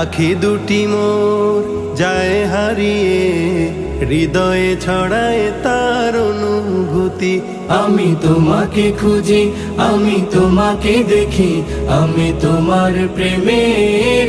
আখি দুটি মোর যায় হারিয়ে, হৃদয়ে ছড়ায় তার অনুভূতি। আমি তোমাকে খুঁজি, আমি তোমাকে দেখি, আমি তোমার প্রেমের